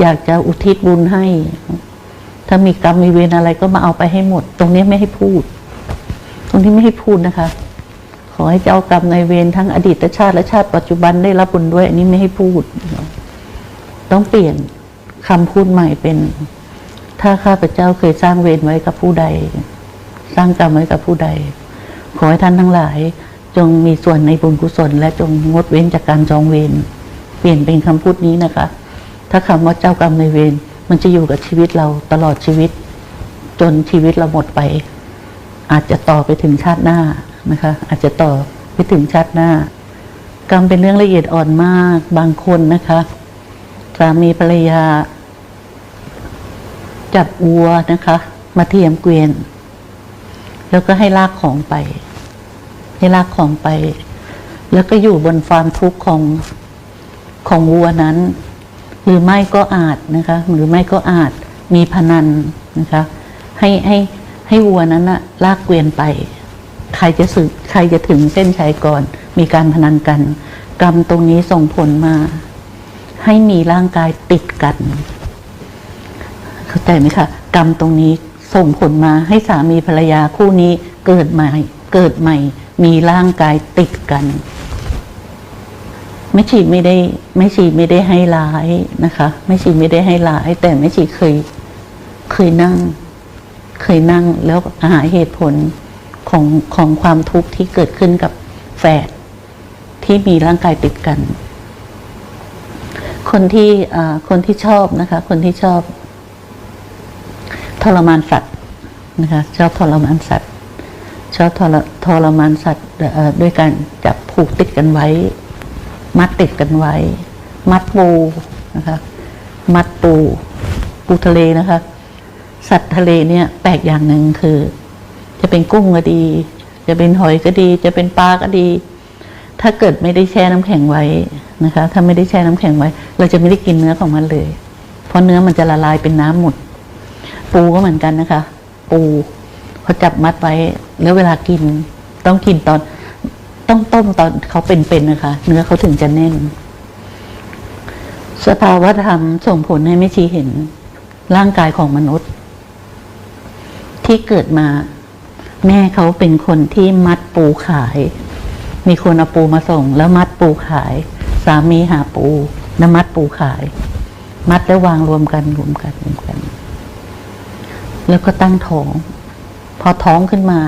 อยากจะอุทิศบุญให้ ถ้ามีกรรมมีเวรอะไรก็มาเอาไปให้หมด ตรงนี้ไม่ให้พูด ตรงนี้ไม่ให้พูดนะคะ ขอให้เจ้ากรรมนายเวรทั้งอดีตชาติและชาติปัจจุบันได้รับบุญด้วย อันนี้ไม่ให้พูด ต้องเปลี่ยนคำพูดใหม่เป็น ถ้าข้าพเจ้าเคยสร้างเวรไว้กับผู้ใด สร้างกรรมไว้กับผู้ใด ขอให้ท่านทั้งหลาย จงมีส่วนในบุญกุศล และจงงดเว้นจากการจองเวรเปลี่ยนเป็นคำพูดนี้นะคะ ถ้าคำว่าเจ้ากรรมนายเวรมันจะอยู่กับชีวิตเราตลอดชีวิต จนชีวิตเราหมดไป อาจจะต่อไปถึงชาติหน้านะคะ อาจจะต่อไปถึงชาติหน้า กรรมเป็นเรื่องละเอียดอ่อนมากบางคนนะคะสามีภรรยา จับวัวนะคะ มาเทียมเกวียน แล้วก็ให้ลากของไป ให้ลากของไป แล้วก็อยู่บนความทุกข์ของของวัวนั้น หรือไม่ก็อาจนะคะ หรือไม่ก็อาจมีพนันนะคะ ให้ให้ให้วัวนั้นนะลากเกวียนไป ใครจะสึกใครจะถึงเส้นชัยก่อน มีการพนันกัน กรรมตรงนี้ส่งผลมา ให้มีร่างกายติดกัน เข้าใจไหมคะกรรมตรงนี้ส่งผลมาให้สามีภรรยาคู่นี้เกิดใหม่ เกิดใหม่ มีร่างกายติดกัน ม่ชีไม่ได้ไม่ชีไม่ได้ให้ร้ายนะคะไม่ชีไม่ได้ให้ร้าย แต่ไม่ชีเคยเคยนั่ง เคยนั่งแล้วหาเหตุผลของของความทุกข์ที่เกิดขึ้นกับแฝดที่มีร่างกายติดกัน คนที่คนที่ชอบนะคะ คนที่ชอบ ทรมานสัตว์นะคะชอบทรมานสัตว์ ชอบทรทรมานสัตว์ด้วยการจับผูกติดกันไว้ มัดติดกันไว้ มัดปูนะคะมัดปูปูทะเลนะคะ สัตว์ทะเลเนี่ยแปลกอย่างหนึ่งคือ จะเป็นกุ้งก็ดี จะเป็นหอยก็ดี จะเป็นปลาก็ดี ถ้าเกิดไม่ได้แช่น้ำแข็งไว้นะคะ ถ้าไม่ได้แช่น้ำแข็งไว้ เราจะไม่ได้กินเนื้อของมันเลย เพราะเนื้อมันจะละลายเป็นน้ำหมด ปูก็เหมือนกันนะคะ ปูพอจับมัดไว้แล้วเวลากินต้องกินตอน ต้องต้มตอนเขาเป็นๆนะคะ เนื้อเขาถึงจะแน่น สภาวะธรรมส่งผลให้ไม่ชี้เห็นร่างกายของมนุษย์ ที่เกิดมา แม่เขาเป็นคนที่มัดปูขาย มีคนเอาปูมาส่ง แล้วมัดปูขาย สามีหาปูแล้วมัดปูขาย มัดแล้ววางรวมกันรวมกันรวมกัน แล้วก็ตั้งท้อง พอท้องขึ้นมา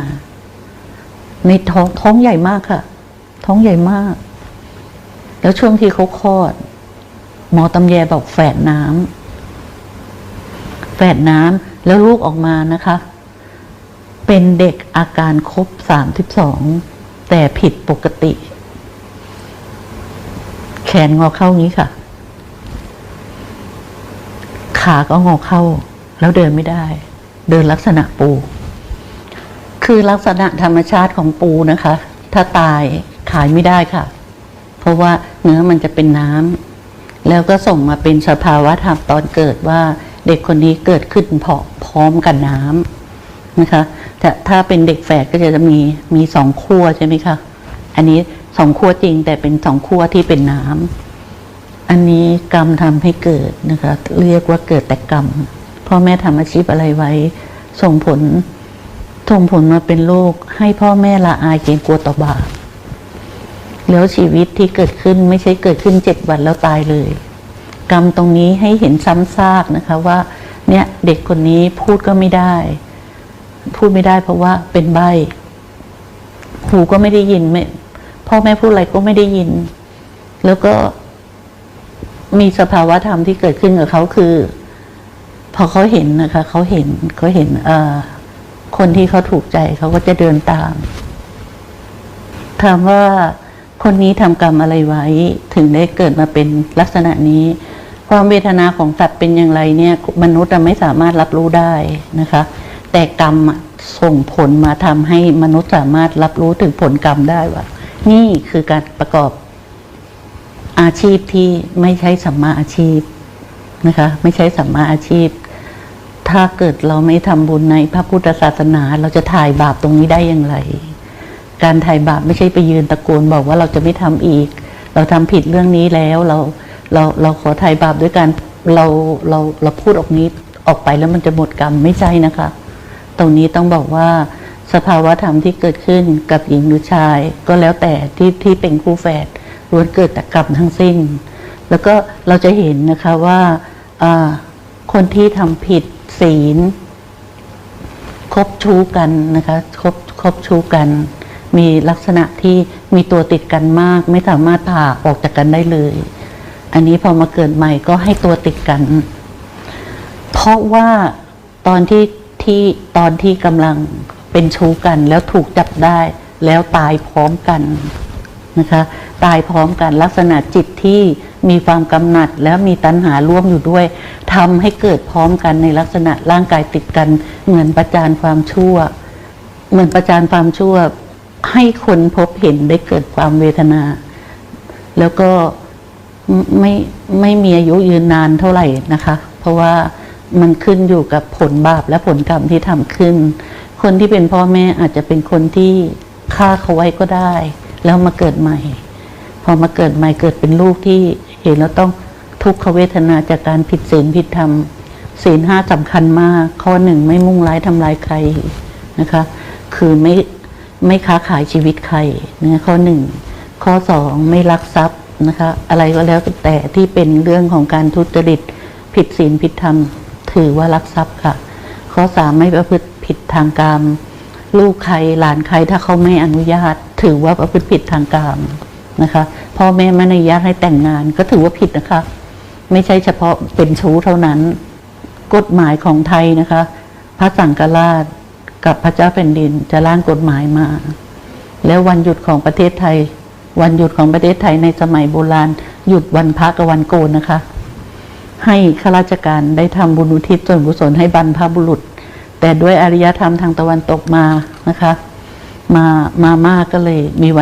ในท้องท้องใหญ่มากค่ะ ท้องใหญ่มาก แล้วช่วงที่เขาคลอด หมอตำแยบอกแฝดน้ำแฝดน้ำแล้วลูกออกมานะคะ เป็นเด็กอาการครบสามสิบสองแต่ผิดปกติ แขนงอเข้างี้ค่ะ ขาก็งอเข้า แล้วเดินไม่ได้ เดินลักษณะปู คือลักษณะธรรมชาติของปูนะคะ ถ้าตาย ขายไม่ได้ค่ะ เพราะว่าเนื้อมันจะเป็นน้ำแล้วก็ส่งมาเป็นสภาวะธรรมตอนเกิดว่าเด็กคนนี้เกิดขึ้นพร้อมพร้อมกับน้ำนะคะแต่ถ้าเป็นเด็กแฝดก็จะมีมีสองขั้วใช่ไหมคะ อันนี้สองขั้วจริงแต่เป็นสองขั้วที่เป็นน้ำอันนี้กรรมทำให้เกิดนะคะ เรียกว่าเกิดแต่กรรมพ่อแม่ทำอาชีพอะไรไว้ ส่งผลส่งผลมาเป็นโรคให้พ่อแม่ละอายเกรงกลัวต่อบาป แล้วชีวิตที่เกิดขึ้นไม่ใช่เกิดขึ้นเจ็ดวันแล้วตายเลย กรรมตรงนี้ให้เห็นซ้ำซากนะคะว่า เนี่ยเด็กคนนี้พูดก็ไม่ได้ พูดไม่ได้เพราะว่าเป็นใบหูก็ไม่ได้ยินไม่พ่อแม่พูดอะไรก็ไม่ได้ยิน แล้วก็มีสภาวะธรรมที่เกิดขึ้นกับเขาคือ พอเขาเห็นนะคะเขาเห็นเขาเห็นเอ่อคนที่เขาถูกใจเขาก็จะเดินตามถามว่า คนนี้ทำกรรมอะไรไว้ถึงได้เกิดมาเป็นลักษณะนี้ ความเวทนาของสัตว์เป็นอย่างไรเนี่ยมนุษย์อะไม่สามารถรับรู้ได้นะคะ แต่กรรมส่งผลมาทำให้มนุษย์สามารถรับรู้ถึงผลกรรมได้ว่า นี่คือการประกอบอาชีพที่ไม่ใช่สัมมาอาชีพนะคะ ไม่ใช่สัมมาอาชีพ ถ้าเกิดเราไม่ทำบุญในพระพุทธศาสนา เราจะถ่ายบาปตรงนี้ได้อย่างไร การไถ่บาปไม่ใช่ไปยืนตะโกนบอกว่าเราจะไม่ทำอีก เราทำผิดเรื่องนี้แล้วเราเราเราขอไถ่บาปด้วยการเราเราเราพูดออกนี้ออกไปแล้วมันจะหมดกรรมไม่ใช่นะคะ ตรงนี้ต้องบอกว่าสภาวะธรรมที่เกิดขึ้นกับหญิงหรือชาย ก็แล้วแต่ที่ที่เป็นคู่แฝดล้วนเกิดแต่กรรมทั้งสิ้น แล้วก็เราจะเห็นนะคะว่าคนที่ทำผิดศีลคบชู้กันนะคะคบคบชู้กัน มีลักษณะที่มีตัวติดกันมาก ไม่สามารถผ่าออกจากกันได้เลย อันนี้พอมาเกิดใหม่ก็ให้ตัวติดกัน เพราะว่าตอนที่ที่ตอนที่กำลังเป็นชู้กัน แล้วถูกจับได้ แล้วตายพร้อมกันนะคะ ตายพร้อมกันลักษณะจิตที่มีความกำหนัด แล้วมีตัณหาร่วมอยู่ด้วยทำให้เกิดพร้อมกันในลักษณะร่างกายติดกัน เหมือนประจานความชั่ว เหมือนประจานความชั่ว ให้คนพบเห็นได้เกิดความเวทนา แล้วก็ไม่ไม่มีอายุยืนนานเท่าไหร่นะคะ เพราะว่ามันขึ้นอยู่กับผลบาปและผลกรรมที่ทำขึ้น คนที่เป็นพ่อแม่อาจจะเป็นคนที่ฆ่าเขาไว้ก็ได้ แล้วมาเกิดใหม่ พอมาเกิดใหม่เกิดเป็นลูกที่เห็นแล้วต้องทุกขเวทนาจากการผิดศีลผิดธรรมศีลห้าสำคัญมาก ข้อหนึ่งไม่มุ่งร้ายทำลายใครนะคะ คือไม่ ไม่ค้าขายชีวิตใครนะข้อหนึ่งข้อสองไม่ลักทรัพย์นะคะอะไรก็แล้วแต่ที่เป็นเรื่องของการทุจริตผิดศีลผิดธรรม ถือว่าลักทรัพย์ค่ะ ข้อสามไม่ประพฤติผิดทางกามลูกใครหลานใครถ้าเขาไม่อนุญาต ถือว่าประพฤติผิดทางกามนะคะพ่อแม่ไม่อนุญาตให้แต่งงานก็ถือว่าผิดนะคะ ไม่ใช่เฉพาะเป็นชู้เท่านั้น กฎหมายของไทยนะคะ พระสังฆราช กับพระเจ้าแผ่นดินจะร่างกฎหมายมา แล้ววันหยุดของประเทศไทย วันหยุดของประเทศไทยในสมัยโบราณ หยุดวันพักกับวันโกนนะคะ ให้ข้าราชการได้ทำบุญอุทิศส่วนกุศลให้บรรพบุรุษ แต่ด้วยอารยธรรมทางตะวันตกมานะคะ มามามากก็เลยมีวัน